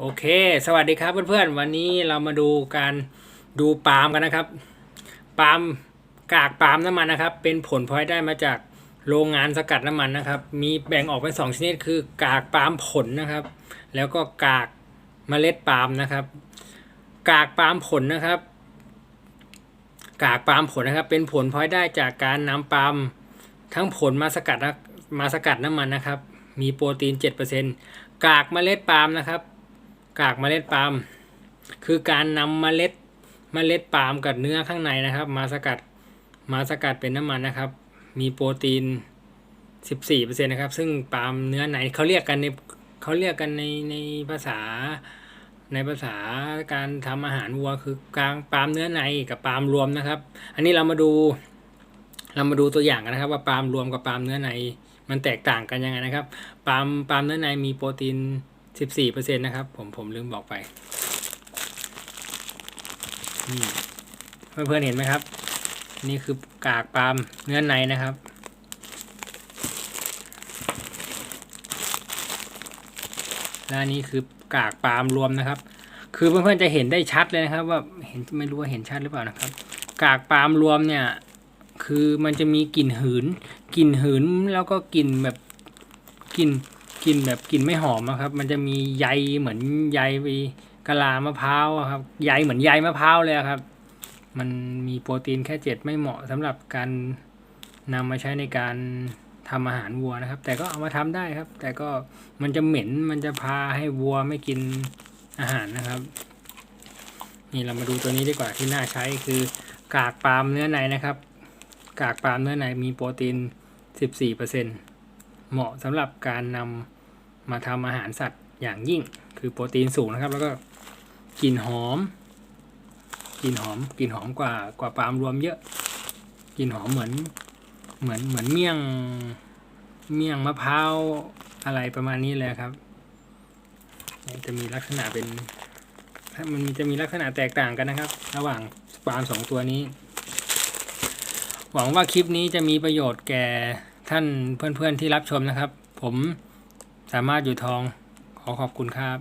โอเค สวัสดีครับเพื่อนๆ วันนี้เรามาดูการดูปาล์มกันนะครับ ปาล์มกากปาล์มน้ำมันนะครับ เป็นผลพลอยได้มาจากโรงงานสกัดน้ำมันนะครับ มีแบ่งออกเป็นสองชนิดคือกากปาล์มผลนะครับ แล้วก็กากเมล็ดปาล์มนะครับ กากปาล์มผลนะครับ กากปาล์มผลนะครับ เป็นผลพลอยได้จากการนำปาล์มทั้งผลมาสกัดมาสกัดน้ำมันนะครับ มีโปรตีน 7%กากเมล็ดปาล์มนะครับ กากเมล็ดปาล์มคือการนำเมล็ดเมล็ดปาล์มกับเนื้อข้างในนะครับ มาสกัดมาสกัดเป็นน้ำมันนะครับ มีโปรตีน 14%นะครับ ซึ่งปาล์มเนื้อในเขาเรียกกันในเขาเรียกกันในในภาษาในภาษาการทำอาหารวัวคือกลางปาล์มเนื้อในกับปาล์มรวมนะครับ อันนี้เรามาดูเรามาดูตัวอย่างกันนะครับ ว่าปาล์มรวมกับปาล์มเนื้อในมันแตกต่างกันยังไงนะครับ ปาล์มปาล์มเนื้อในมีโปรตีน 14%นะครับ ผมผมลืมบอกไปนี่เพื่อนๆเห็นไหมครับ นี่คือกากปาล์มเนื้อในนะครับ และนนี้คือกากปาล์มรวมนะครับ คือเพื่อนๆจะเห็นได้ชัดเลยนะครับ ว่าเห็นไม่รู้ว่าเห็นชัดหรือเปล่านะครับ กากปาล์มรวมเนี่ย คือมันจะมีกลิ่นหืนกลิ่นหืนแล้วก็กลิ่นแบบกลิ่น ลิ่นแบบกลิ่นไม่หอมอะครับ มันจะมีใยเหมือนใยไปกะลามะพร้าวครับใยเหมือนใยมะพร้าวเลยครับ มันมีโปรตีนแค่เจ็ดไม่เหมาะสำหรับการนำมาใช้ในการทำอาหารวัวนะครับ แต่ก็เอามาทำได้ครับ แต่ก็มันจะเหม็นมันจะพาให้วัวไม่กินอาหารนะครับ นี่เรามาดูตัวนี้ดีกว่าที่น่าใช้คือกากปาล์มเนื้อในนะครับ กากปาล์มเนื้อในมีโปรตีน 14%เหมาะสำหรับการนำ มาทำอาหารสัตว์อย่างยิ่ง คือโปรตีนสูงนะครับ แล้วก็กลิ่นหอมกลิ่นหอมกลิ่นหอมกว่ากว่าปาล์มรวมเยอะกลิ่นหอมเหมือนเหมือนเหมือนเมี่ยงเมี่ยงมะพร้าวอะไรประมาณนี้เลยครับจะมีลักษณะเป็นมันจะมีลักษณะแตกต่างกันนะครับ ระหว่างปาล์มสองตัวนี้ หวังว่าคลิปนี้จะมีประโยชน์แก่ท่านเพื่อนๆที่รับชมนะครับ ผม สามารถอยู่ทองขอขอบคุณครับ